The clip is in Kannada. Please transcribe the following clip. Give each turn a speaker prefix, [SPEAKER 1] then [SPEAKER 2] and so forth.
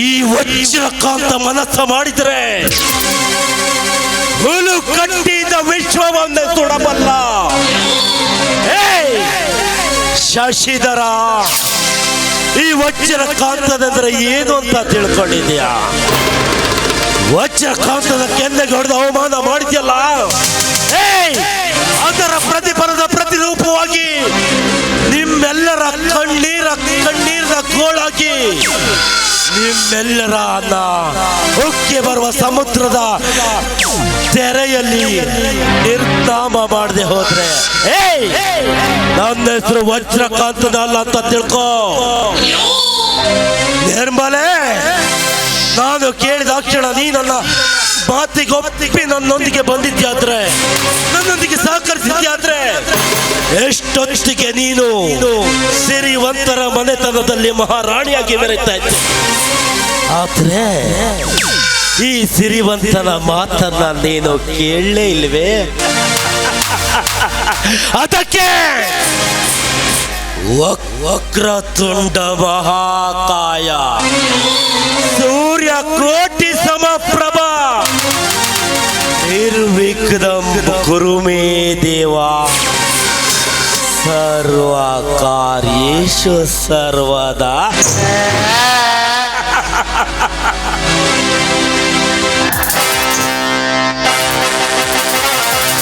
[SPEAKER 1] ಈ ವಜ್ರಕಾಂತ ಮನಸ್ಸ ಮಾಡಿದ್ರೆ ಹುಲು ಕಟ್ಟಿದ ವಿಶ್ವವನ್ನೇ ಸುಡಬಲ್ಲ! ಶಶಿಧರ, ಈ ವಜ್ರಕಾಂತದಂದ್ರೆ ಏನು ಅಂತ ತಿಳ್ಕೊಂಡಿದ್ಯಾ ವಜ್ರಕಾಂತದ ಕೆಂದ ಹೊಡೆದು ಅವಮಾನ ಮಾಡಿದ್ಯಲ್ಲ ಏಯ್! ಪ್ರತಿಫಲದ ಪ್ರತಿರೂಪವಾಗಿ ನಿಮ್ಮೆಲ್ಲರ ಕಣ್ಣೀರ ಕಣ್ಣೀರಿನ ಗೋಳಾಗಿ ನಿಮ್ಮೆಲ್ಲರ ಉಕ್ಕಿ ಬರುವ ಸಮುದ್ರದ ತೆರೆಯಲ್ಲಿ ನಿರ್ನಾಮ ಮಾಡದೆ ಹೋದ್ರೆ. ಏಯ್! ನನ್ನ ಹೆಸರು ವಜ್ರಕಾಂತದ ಅಲ್ಲ ಅಂತ ತಿಳ್ಕೋ. ನಿರ್ಮಲೆ, ನಾನು ಕೇಳಿದ ಕ್ಷಣ ನೀ ನನ್ನ ಮಾತಿಗೆ ಒಪ್ಪಿ ನನ್ನೊಂದಿಗೆ ಬಂದಿದ್ಯಾದ್ರೆ? ನನ್ನೊಂದಿಗೆ ಸಹಕರಿಸಿದ್ಯಾದ್ರೆ ಎಷ್ಟೊತ್ತಿಗೆ ನೀನು ಸಿರಿವಂತರ ಮನೆತನದಲ್ಲಿ ಮಹಾರಾಣಿಯಾಗಿ ಮೆರೆತಾ ಇದ್ದೆ. ಆದ್ರೆ ಈ ಸಿರಿವಂತನ ಮಾತನ್ನ ನೀನು ಕೇಳಲೇ ಇಲ್ವೇ? ಅದಕ್ಕೆ ತುಂಡ ವಕ್ರತುಂಡ ಮಹಾಕಾಯ. ಸೂರ್ಯ ಕೋಟಿ ನಿರ್ವಿಘ್ನಂ ಕುರುಮೇ ದೇವ. ಸರ್ವ ಕಾರ್ಯೇಶು ಸರ್ವದಾ.